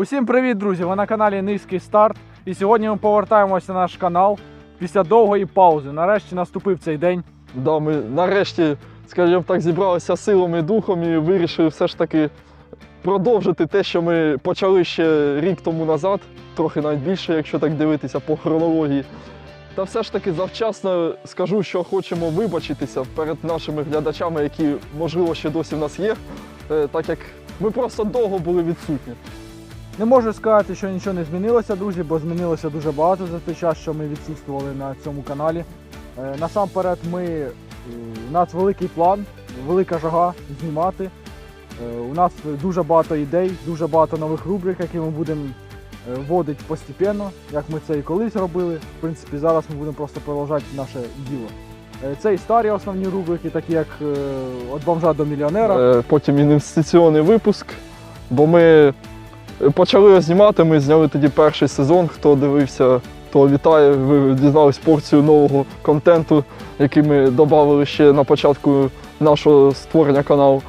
Усім привіт, друзі! Ви на каналі Низький старт. І сьогодні ми повертаємося на наш канал після довгої паузи. Нарешті наступив цей день. Да, ми нарешті, скажімо так, зібралися силами і духом і вирішили все ж таки продовжити те, що ми почали ще рік тому назад, трохи навіть більше, якщо так дивитися по хронології. Та все ж таки завчасно скажу, що хочемо вибачитися перед нашими глядачами, які, можливо, ще досі в нас є, е, так як ми просто довго були відсутні. Не можу сказати, що нічого не змінилося, друзі, бо змінилося дуже багато за той час, що ми відсутствували на цьому каналі. Е, Насамперед, ми, е, у нас великий план, велика жага знімати. Е, У нас дуже багато ідей, дуже багато нових рубрик, які ми будемо вводити постепенно, як ми це і колись робили. В принципі, зараз ми будемо просто продовжувати наше діло. Це і старі основні рубрики, такі як «От бомжа до мільйонера. Потім інвестиційний випуск. Бо ми почали знімати, ми зняли тоді перший сезон. Хто дивився, то вітає. Ви дізнались порцію нового контенту, який ми додали ще на початку нашого створення каналу.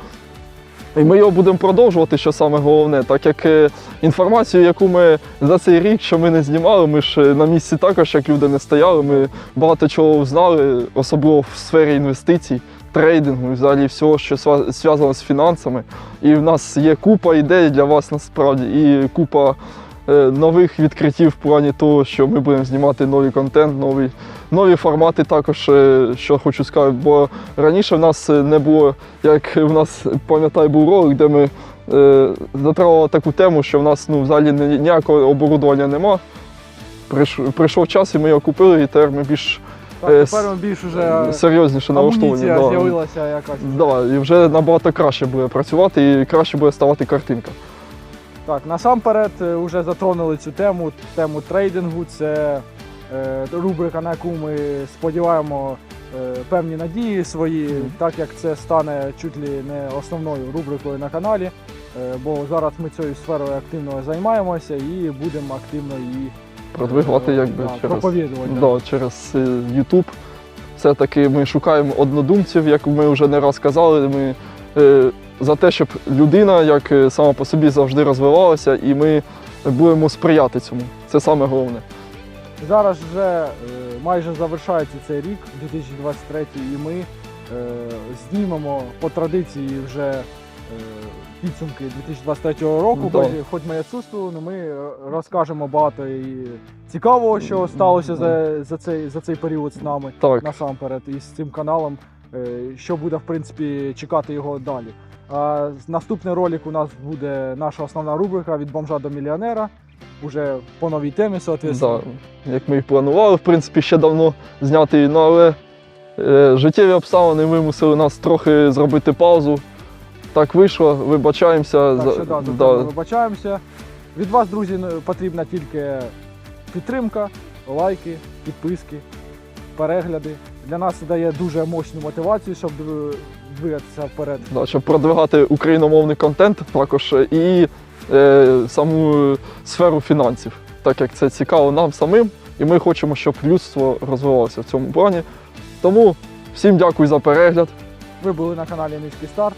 І ми його будемо продовжувати, що саме головне, так як е, інформацію, яку ми за цей рік, що ми не знімали, ми ж е, на місці також, як люди не стояли, ми багато чого знали, особливо в сфері інвестицій трейдингу і взагалі всього, що зв'язано з фінансами. І в нас є купа ідей для вас насправді, і купа е, нових відкриттів в плані того, що ми будемо знімати новий контент, нові, нові формати також, е, що хочу сказати. Бо раніше в нас е, не було, як в нас, пам'ятаю, був ролик, де ми затравили таку тему, що в нас ну, взагалі ні- ніякого оборудовання нема. Прийшов час, і ми його купили, і тепер ми більш Так, е, тепер більш уже серйозніше налаштовані. да. з'явилася якась. Да, і вже набагато краще буде працювати і краще буде ставати картинка. Так, насамперед е, вже затронули цю тему, тему трейдингу. Це е, рубрика, на яку ми сподіваємо е, певні надії свої, Мгм. так як це стане чуть ли не основною рубрикою на каналі. Е, бо зараз ми цією сферою активно займаємося і будемо активно її Продвигати якби да, через, проповідувати. да, через YouTube. Все-таки ми шукаємо однодумців, як ми вже не раз казали. Ми е, за те, щоб людина як е, сама по собі завжди розвивалася, і ми будемо сприяти цьому. Це саме головне. Зараз вже е, майже завершається цей рік, 2023, і ми е, знімемо по традиції вже підсумки 2023 року. Да. Хоч, хоч ми відсутствували, але ми е, розкажемо багато і цікавого, що сталося за, за, цей, за цей період з нами Так, насамперед і з цим каналом, е, що буде в принципі чекати його далі. А наступний ролик у нас буде наша основна рубрика від бомжа до мільйонера. Уже по новій темі, соответственно. да, як ми і планували, в принципі, ще давно зняти, ну, але е, життєві обставини вимусили нас трохи зробити паузу. Так вийшло, вибачаємося. Так що да, да, вибачаємося. Від вас, друзі, потрібна тільки підтримка, лайки, підписки, перегляди. Для нас це дає дуже мощну мотивацію, щоб дв- двигатися вперед. Да, щоб продвигати україномовний контент, також і е, саму сферу фінансів, так як це цікаво нам самим, і ми хочемо, щоб людство розвивалося в цьому плані. Тому всім дякую за перегляд. Ви були на каналі Низький старт.